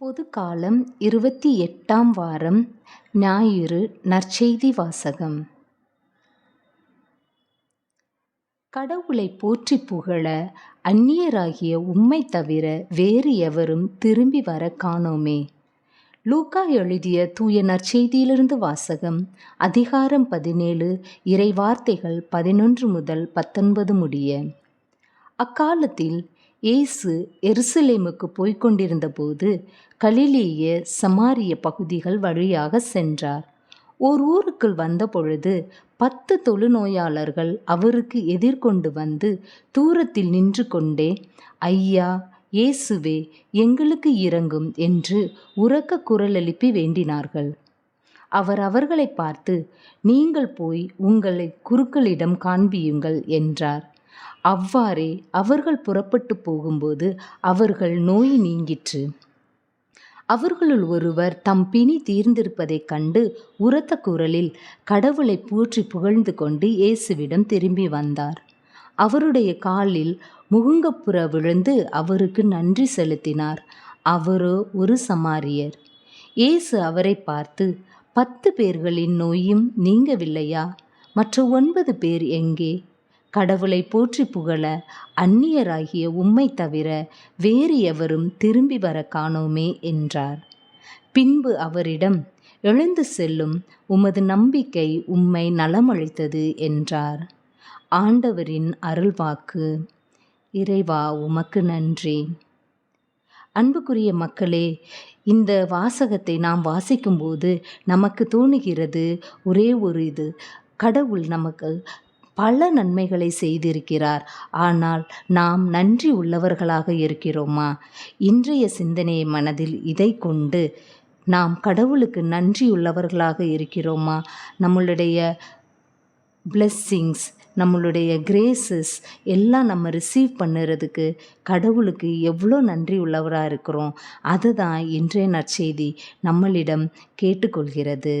பொதுக்காலம் இருபத்தி எட்டாம் வாரம் ஞாயிறு நற்செய்தி வாசகம். கடவுளை போற்றி புகழ அந்நியராகிய உம்மை தவிர வேறு எவரும் திரும்பி வர காணோமே. லூக்கா எழுதிய தூய நற்செய்தியிலிருந்து வாசகம் அதிகாரம் பதினேழு இறைவார்த்தைகள் பதினொன்று முதல் பத்தொன்பது முடிய. அக்காலத்தில் இயேசு எருசலேமுக்கு போய்க் கொண்டிருந்தபோது கலிலேய சமாரிய பகுதிகள் வழியாக சென்றார். ஓர் ஊருக்குள் வந்தபொழுது பத்து தொழுநோயாளர்கள் அவருக்கு எதிர்கொண்டு வந்து தூரத்தில் நின்று கொண்டே ஐயா இயேசுவே எங்களுக்கு இறங்கும் என்று உறக்க குரல் எழுப்பி வேண்டினார்கள். அவர் அவர்களை பார்த்து நீங்கள் போய் உங்களை குருக்களிடம் காண்பியுங்கள் என்றார். அவ்வாறே அவர்கள் புறப்பட்டு போகும்போது அவர்கள் நோய் நீங்கிற்று. அவர்களுள் ஒருவர் தம் பிணி தீர்ந்திருப்பதைக் கண்டு உரத்த குரலில் கடவுளை போற்றி புகழ்ந்து கொண்டு இயேசுவிடம் திரும்பி வந்தார். அவருடைய காலில் முகுங்கப்புற விழுந்து அவருக்கு நன்றி செலுத்தினார். அவரோ ஒரு சமாரியர். இயேசு அவரை பார்த்து பத்து பேர்களின் நோயும் நீங்கவில்லையா? மற்ற ஒன்பது பேர் எங்கே? கடவுளை போற்றி புகழ அந்நியராகிய உம்மை தவிர வேறு எவரும் திரும்பி வர காணோமே என்றார். பின்பு அவரிடம் எழுந்து செல்லும் உமது நம்பிக்கை உம்மை நலமளித்தது என்றார். ஆண்டவரின் அருள்வாக்கு. இறைவா உமக்கு நன்றி. அன்புக்குரிய மக்களே இந்த வாசகத்தை நாம் வாசிக்கும்போது நமக்கு தோணுகிறது ஒரே ஒரு இது. கடவுள் நமக்கு பல நன்மைகளை செய்திருக்கிறார். ஆனால் நாம் நன்றி உள்ளவர்களாக இருக்கிறோமா? இன்றைய சிந்தனையை மனதில் இதை கொண்டு நாம் கடவுளுக்கு நன்றியுள்ளவர்களாக இருக்கிறோமா? நம்மளுடைய பிளெஸ்ஸிங்ஸ் நம்மளுடைய கிரேசஸ் எல்லாம் நம்ம ரிசீவ் பண்ணுறதுக்கு கடவுளுக்கு எவ்வளோ நன்றி உள்ளவராக இருக்கிறோம். அதுதான் இன்றைய நற்செய்தி. நம்மளிடம் கேட்டுக்கொள்கிறது.